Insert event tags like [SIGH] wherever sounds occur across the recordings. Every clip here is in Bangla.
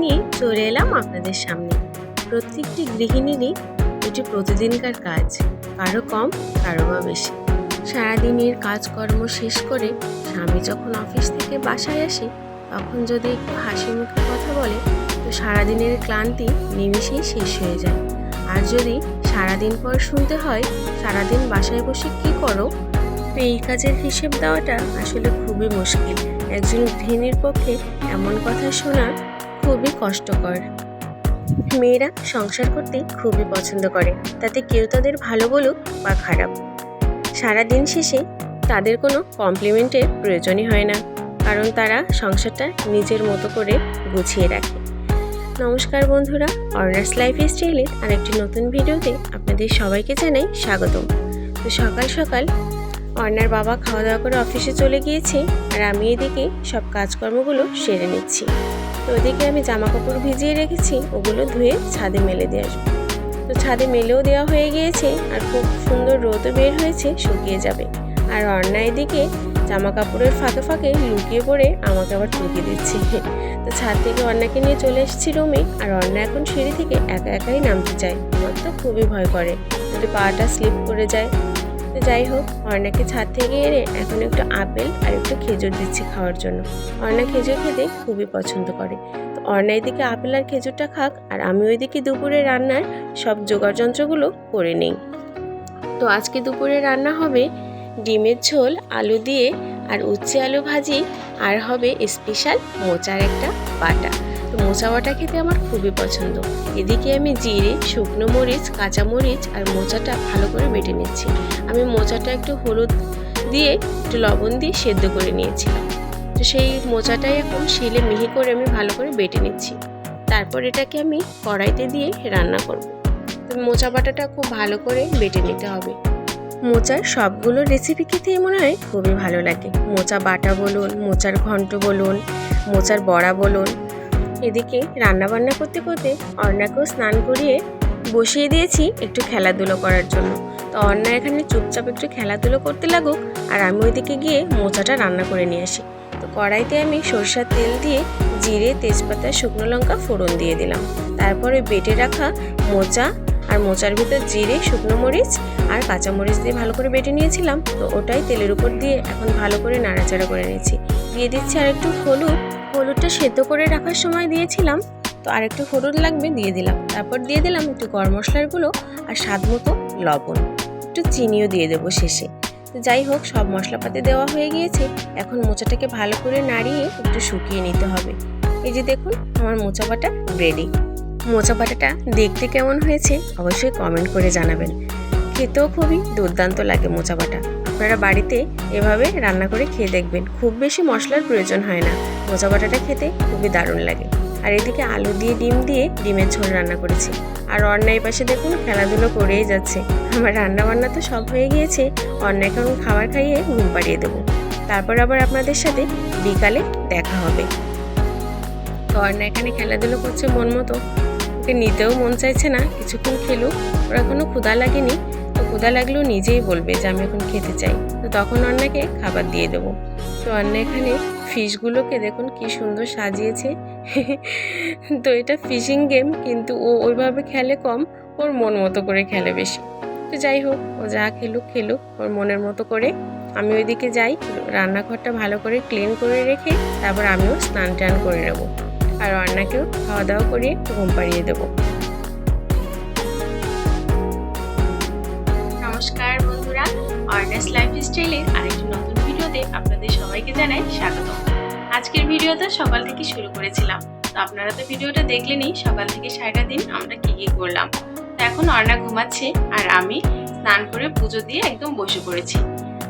নিয়ে চলে এলাম আপনাদের সামনে। প্রত্যেকটি গৃহিণীরই এটি প্রতিদিনকার কাজ, কারও কম, কারও বা বেশি। সারাদিনের কাজকর্ম শেষ করে স্বামী যখন অফিস থেকে বাসায় আসে, তখন যদি একটু হাসি মুখে কথা বলে, তো সারাদিনের ক্লান্তি নিমিষেই শেষ হয়ে যায়। আর যদি সারাদিন পর শুনতে হয়, সারাদিন বাসায় বসে কি করো? তো এই কাজের হিসেব দেওয়াটা আসলে খুবই মুশকিল। একজন গৃহিণীর পক্ষে এমন কথা শোনা খুবই কষ্টকর। মেয়েরা সংসার করতে খুবই পছন্দ করে, তাতে কেউ তাদের ভালো বলুক বা খারাপ। সারা দিন শেষে তাদের কোনো কমপ্লিমেন্টের প্রয়োজনই হয় না, কারণ তারা সংসারটা নিজের মতো করে গুছিয়ে রাখে। নমস্কার বন্ধুরা অর্নার্স লাইফ স্টাইলের আরেকটি নতুন ভিডিওতে আপনাদের সবাইকে জানাই স্বাগতম। তো সকাল সকাল অর্ণার বাবা খাওয়া দাওয়া করে অফিসে চলে গিয়েছে আর আমি এদিকে সব কাজকর্মগুলো সেরে নিচ্ছি। তো ওদিকে আমি জামা কাপড় ভিজিয়ে রেখেছি, ওগুলো ধুয়ে ছাদে মেলে দিয়ে আসব। তো ছাদে মেলেও দেওয়া হয়ে গিয়েছে আর খুব সুন্দর রোদও বের হয়েছে, শুকিয়ে যাবে। আর অর্ণা এদিকে জামা কাপড়ের ফাঁকে ফাঁকে লুকিয়ে পড়ে আমাকে আবার টুকিয়ে দিচ্ছে। তো ছাদ থেকে অন্যাকে নিয়ে চলে এসেছি রুমে আর অন্যা এখন সিঁড়ি থেকে একা একাই নামতে চায়। আমার তো খুবই ভয় করে। যদি পাটা স্লিপ করে যায় তো যাই হোক, অর্ণাকে ছাদ থেকে এনে এখন একটু আপেল আর একটু খেজুর দিচ্ছি খাওয়ার জন্য। অর্ণা খেজুর খেতে খুবই পছন্দ করে। তো অর্ণা এদিকে আপেল আর খেজুরটা খাক আর আমি ওইদিকে দুপুরে রান্নার সব জোগাড় যন্ত্রগুলো করে নিই। তো আজকে দুপুরে রান্না হবে ডিমের ঝোল, আলু দিয়ে আর উচ্ছে আলু ভাজি, আর হবে স্পেশাল মোচার একটা বাটা। তো মোচা বাটা খেতে আমার খুবই পছন্দ। এদিকে আমি জিরে, শুকনো মরিচ, কাঁচা মরিচ আর মোচাটা ভালো করে বেটে নিচ্ছি। আমি মোচাটা একটু হলুদ দিয়ে একটু লবণ দিয়ে সেদ্ধ করে নিয়েছিলাম। তো সেই মোচাটাই এখন শিলে মিহি করে আমি ভালো করে বেটে নিচ্ছি। তারপর এটাকে আমি কড়াইতে দিয়ে রান্না করব। তো মোচা বাটাটা খুব ভালো করে বেটে নিতে হবে। মোচার সবগুলো রেসিপি খেতেই মনে হয় খুবই ভালো লাগে। মোচা বাটা বলুন, মোচার ঘন্ট বলুন, মোচার বড়া বলুন এদিকে রান্না বান্না করতে করতে অর্ণাকেও স্নান করিয়ে বসিয়ে দিয়েছি একটু খেলাধুলো করার জন্য। তো অর্ণা এখানে চুপচাপ একটু খেলাধুলো করতে লাগুক আর আমি ওইদিকে গিয়ে মোচাটা রান্না করে নিয়ে আসি। তো কড়াইতে আমি সরষার তেল দিয়ে জিরে, তেজপাতা, শুকনো লঙ্কা ফোড়ন দিয়ে দিলাম। তারপরে বেটে রাখা মোচা আর মোচার ভিতর জিরে, শুকনো মরিচ আর কাঁচা মরিচ দিয়ে ভালো করে বেটে নিয়েছিলাম। তো ওটাই তেলের উপর দিয়ে এখন ভালো করে নাড়াচাড়া করে নিয়েছি। দিয়ে দিচ্ছি আর একটু হলুদ হলুদটা সেদ্ধ করে রাখার সময় দিয়েছিলাম, তো আর একটু হলুদ লাগবে দিয়ে দিলাম। তারপর দিয়ে দিলাম একটু গরম মশলার গুঁড়ো আর স্বাদ মতো লবণ। একটু চিনিও দিয়ে দেবো শেষে। তো যাই হোক, সব মশলাপাতি দেওয়া হয়ে গিয়েছে। এখন মোচাটাকে ভালো করে নাড়িয়ে একটু শুকিয়ে নিতে হবে। এই যে দেখুন, আমার মোচা বাটা রেডি মোচা বাটাটা দেখতে কেমন হয়েছে অবশ্যই কমেন্ট করে জানাবেন। খেতেও খুবই দুর্দান্ত লাগে মোচা বাটা। আপনারা বাড়িতে এভাবে রান্না করে খেয়ে দেখবেন। খুব বেশি মশলার প্রয়োজন হয় না। মোচা বাটাটা খেতে খুবই দারুণ লাগে। আর এদিকে আলু দিয়ে ডিম দিয়ে ডিমের ঝোল রান্না করেছি। আর অন্যায় পাশে দেখুন, খেলাধুলো করেই যাচ্ছে। আমার রান্না বান্না তো সব হয়ে গিয়েছে। অন্যায় এখন খাবার খাইয়ে ঘুম পাড়িয়ে দেবো। তারপর আবার আপনাদের সাথে বিকালে দেখা হবে। তো অন্যায় এখানে খেলাধুলো করছে মন মতো। ওকে নিতেও মন চাইছে না। কিছুক্ষণ খেলুক। ওরা কোনো ক্ষুধা লাগেনি। ক্ষুধা লাগলেও নিজেই বলবে যে আমি এখন খেতে চাই। তো তখন অন্যকে খাবার দিয়ে দেবো। তো অন্য এখানে ফিশগুলোকে দেখুন কি সুন্দর সাজিয়েছে। [LAUGHS] তো এটা ফিশিং গেম, কিন্তু ও ওইভাবে খেলে কম, ওর মন মতো করে খেলে বেশি। তো যাই হোক, ও যা খেলুক খেলুক, ওর মনের মতো করে। আমি ওইদিকে যাই, রান্নাঘরটা ভালো করে ক্লিন করে রেখে তারপর আমিও স্নান টান করে নেব। আর রান্নাকেও খাওয়া দাওয়া করিয়ে ঘুম পাড়িয়ে দেবো। অর্নাস লাইফ স্টাইলের আরেকটি নতুন ভিডিওতে আপনাদের সবাইকে জানাই স্বাগত আজকের ভিডিওটা সকাল থেকে শুরু করেছিলাম। তো আপনারা তো ভিডিওটা দেখলেনই, সকাল থেকে সারাটা দিন আমরা কি কি করলাম। তো এখন অর্ণা ঘুমাচ্ছে আর আমি স্নান করে পুজো দিয়ে একদম বসে পড়েছি।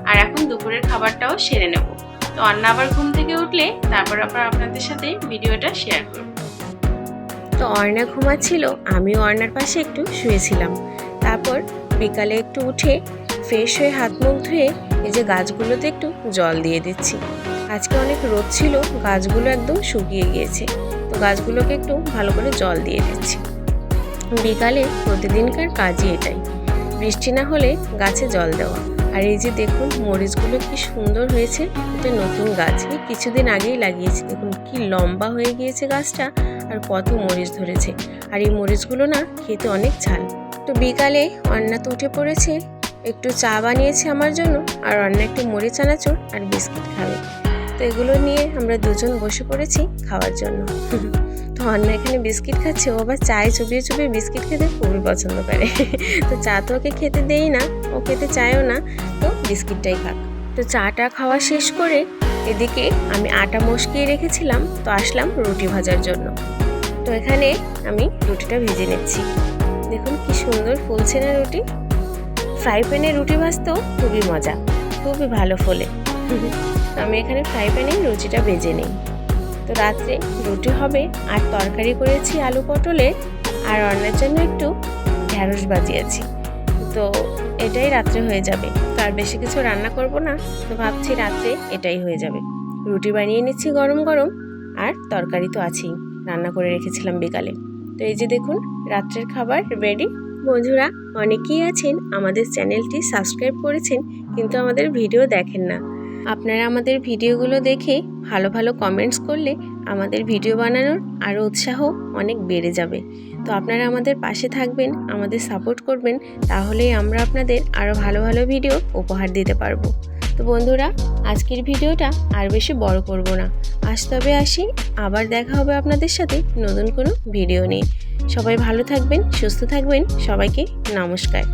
আর এখন দুপুরের খাবারটাও সেরে নেব। তো অন্না আবার ঘুম থেকে উঠলে তারপর আবার আপনাদের সাথে ভিডিওটা শেয়ার করব। তো অর্ণা ঘুমাচ্ছিল, আমিও অর্ণার পাশে একটু শুয়েছিলাম। তারপর বিকালে একটু উঠে ফ্রেশ হয়ে হাত মুখ ধুয়ে এই যে গাছগুলোতে একটু জল দিয়ে দিচ্ছি। আজকে অনেক রোদ ছিল, গাছগুলো একদম শুকিয়ে গিয়েছে। তো গাছগুলোকে একটু ভালো করে জল দিয়ে দিচ্ছি। বিকালে প্রতিদিনকার কাজই এটাই। বৃষ্টি না হলে গাছে জল দেওয়া। আর এই যে দেখুন, মরিচগুলো কি সুন্দর হয়েছে। এটা নতুন গাছ। এই কিছুদিন আগেই লাগিয়েছি। দেখুন, কি লম্বা হয়ে গিয়েছে গাছটা আর কত মরিচ ধরেছে। আর এই মরিচগুলো না খেতে অনেক ঝাল। তো বিকালে অন্না তো উঠে পড়েছে। একটু চা বানিয়েছে আমার জন্য, আর অন্য একটু মুড়ি, চানাচুর আর বিস্কিট খাবে। তো এগুলো নিয়ে আমরা দুজন বসে পড়েছি খাওয়ার জন্য। তো অন্য এখানে বিস্কিট খাচ্ছে, ও আবার চায়ে চুবিয়ে চুবিয়ে বিস্কিট খেতে খুবই পছন্দ করে। তো চা তো ওকে খেতে দেই না, ও খেতে চায়ও না, তো বিস্কিটটাই খাক। তো চাটা খাওয়া শেষ করে এদিকে আমি আটা মশকিয়ে রেখেছিলাম, তো আসলাম রুটি ভাজার জন্য। তো এখানে আমি রুটিটা ভেজে নিচ্ছি। দেখুন কি সুন্দর ফুলছে না রুটি। ফ্রাই প্যানে রুটি ভাজতেও খুবই মজা, খুবই ভালো ফোলে। আমি এখানে ফ্রাই প্যানে রুটিটা ভেজে নিই। তো রাত্রে রুটি হবে, আর তরকারি করেছি আলু পটলে, আর অন্যের জন্য একটু ঢ্যাঁড়স বাজিয়েছি। তো এটাই রাত্রে হয়ে যাবে। তো আর বেশি কিছু রান্না করব না, তো ভাবছি রাত্রে এটাই হয়ে যাবে। রুটি বানিয়ে নিচ্ছি গরম গরম, আর তরকারি তো আছেই, রান্না করে রেখেছিলাম বিকালে। তো এই যে দেখুন, রাত্রের খাবার রেডি বন্ধুরা, অনেকেই আছেন, আমাদের চ্যানেলটি সাবস্ক্রাইব করেছেন, কিন্তু আমাদের ভিডিও দেখেন না। আপনারা আমাদের ভিডিওগুলো দেখে ভালো ভালো কমেন্টস করলে আমাদের ভিডিও বানানোর আরও উৎসাহ অনেক বেড়ে যাবে। তো আপনারা আমাদের পাশে থাকবেন, আমাদের সাপোর্ট করবেন, তাহলেই আমরা আপনাদের আরও ভালো ভালো ভিডিও উপহার দিতে পারব। তো বন্ধুরা, আজকের ভিডিওটা আর বেশি বড় করব না। আজ তবে আসি, আবার দেখা হবে আপনাদের সাথে নতুন কোনো ভিডিও নিয়ে। সবাই ভালো থাকবেন সুস্থ থাকবেন সবাইকে নমস্কার।